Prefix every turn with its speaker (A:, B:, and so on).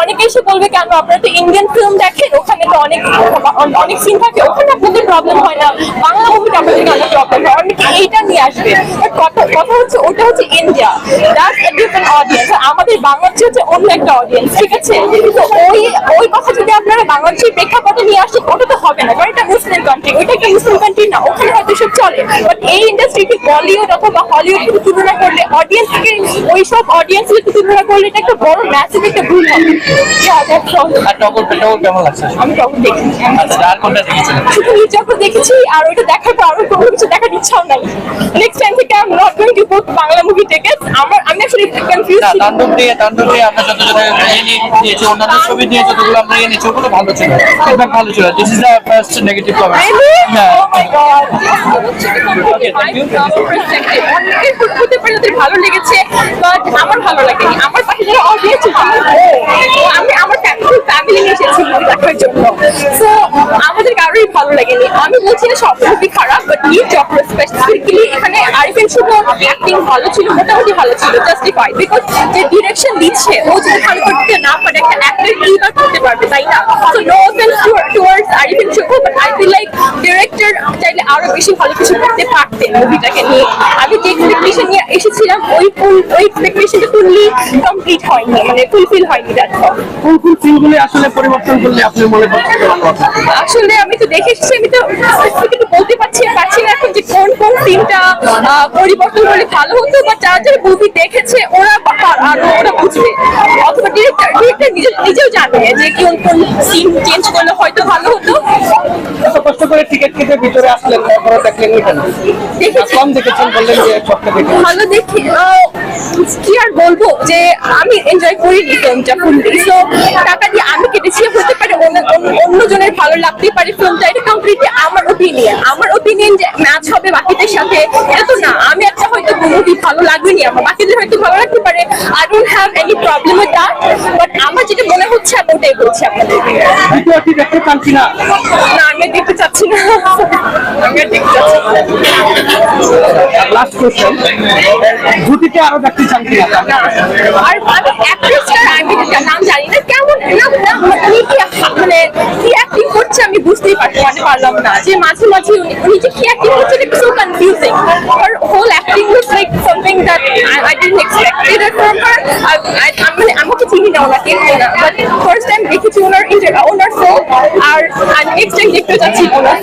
A: অনেকে বলবে তো ইন্ডিয়ান ফিল্ম দেখেন, ওখানে তো অনেক অনেক থাকে, ওখানে প্রবলেম হয় না। প্রবলেম হয়? অনেকে নিয়ে কথা কথা হচ্ছে, ওটা হচ্ছে ইন্ডিয়া অডিয়েন্স আমাদের বাংলাদেশ হচ্ছে অন্য একটা অডিয়েন্স ঠিক আছে? তো ওই ওই কথা যদি আপনারা বাংলাদেশের প্রেক্ষাপটে নিয়ে আসেন, ওটা তো হবে না, কারণ এটা মুসলিম ওইটা একটা মুসলিম কান্ট্রি না, ওখানে হয়তো সব চলে। বাট এই ইন্ডাস্ট্রিটি বলিউড অথবা হলিউড তুলনা করলে অডিয়েন্সকে ওই সব অডিয়েন্স তুলনা করলে এটা একটা বড় ম্যাসিভ একটা ভুল হবে। all.
B: আর টগর টগর কেমন লাগছে?
A: আমি দেখি।
B: আচ্ছা আর কোনটা দেখেছিলেন?
A: শুধু নির্যাতন দেখেছি আর ওইটা দেখার পর আমার কোনো কিছু দেখার ইচ্ছাও নাই। নেক্সট টাইম থেকে আমি not going to book Bangla movie ticket আমার আমি আসলে কনফিউজ
B: তাণ্ডব দিয়ে তাণ্ডব দিয়ে আমরা যত যত নিয়ে অন্যান্য ছবি দিয়ে যতগুলো আমরা ইয়ে নিয়েছি ওগুলো ভালো ছিল। ফিডব্যাক ভালো ছিল। This is the first negative comment? হ্যাঁ
A: Oh my god.
B: Okay,
A: ভালো লেগেছে বাট আমার ভালো লাগেনি। আমার পাশে যারা অডিয়েন্স আমি আমার ফ্যামিলি নিয়ে এসেছি মুভি দেখার জন্য। সো ভালো লাগেনি। আমি বলছি না সব মুভি খারাপ বাট নিউ চক্র স্পেসিফিক্যালি এখানে আরিফিন শুভ অ্যাক্টিং ভালো ছিল মোটামুটি ভালো ছিল জাস্টিফাইড বিকজ যে ডিরেকশন দিচ্ছে ও যদি ভালো করতে না পারে একটা অ্যাক্টর কি বা করতে পারবে তাই না? So no offence towards Arifin Shuvo but I feel like director চাইলে আরও বেশি ভালো কিছু করতে পারতেন মুভিটাকে নিয়ে। আমি যে এক্সপেকটেশন নিয়ে এসেছিলাম ওই ফুল ওই এক্সপেকটেশনটা ফুললি কমপ্লিট হয়নি মানে ফুলফিল হয়নি দ্যাটস অল
B: কোন কোন সিনগুলি আসলে পরিবর্তন করলে আপনি মনে করছেন
A: আসলে আমি তো দেখে এসেছি আমি তো স্পেসিফিক্যালি বলতে পারছি পারছি না এখন যে কোন কোন সিনটা পরিবর্তন হলে ভালো হতো বা যারা যারা মুভি দেখেছে ওরা আরও ওরা বুঝবে। অথবা ডিরেক্টর ডিরেক্টর নিজে নিজেও জানবে যে কোন কোন সিন চেঞ্জ করলে হয়তো ভালো হতো।
B: কষ্ট করে টিকিট কেটে ভিতরে আসলেন তারপরে দেখলেন না? কম দেখেছেন বললেন যে সবটা দেখে
A: ভালো দেখি কি আর বলব যে আমি এনজয় ফিল্মটা ফুললি সো টাকা দিয়ে আমি কেটেছি হতে পারে অন্য অন্য- অন্যজনের ভালো লাগতেই পারে ফিল্মটা এটা কমপ্লিটলি আমার ওপিনিয়ন আমার ওপিনিয়ন যে ম্যাচ হবে বাকিদের সাথে এটা তো না। আমি একটা হয়তো মুভি ভালো লাগবেনি আমার বাকিদের হয়তো ভালো লাগতে পারে। I don't have any problem with that but আমার যেটা মনে হচ্ছে আমি ওটাই বলছি
B: দেখতে কিনা?
A: না আমি দেখতে চাচ্ছি না। আমি দেখতে চাচ্ছি
B: লাস্ট কোশ্চেন জুটিকে আরও দেখতে চান কিনা?
A: আর আমি অ্যাক্ট্রেসটার আমি নাম জানি না। কেমন না না উনি কি মানে কি অ্যাক্টিং করছে আমি বুঝতেই মানে না যে মাঝে মাঝে উনি উনি যে কি অ্যাক্টিং করছেন it's so confusing her whole acting was like I didn't expect. It from her I, I, আমি মানে আমি তো চিনি না ওনাকে বাট ফার্স্ট টাইম দেখেছি ওনার ওনার শো আর নেক্সট টাইম দেখতে চাচ্ছি ওনার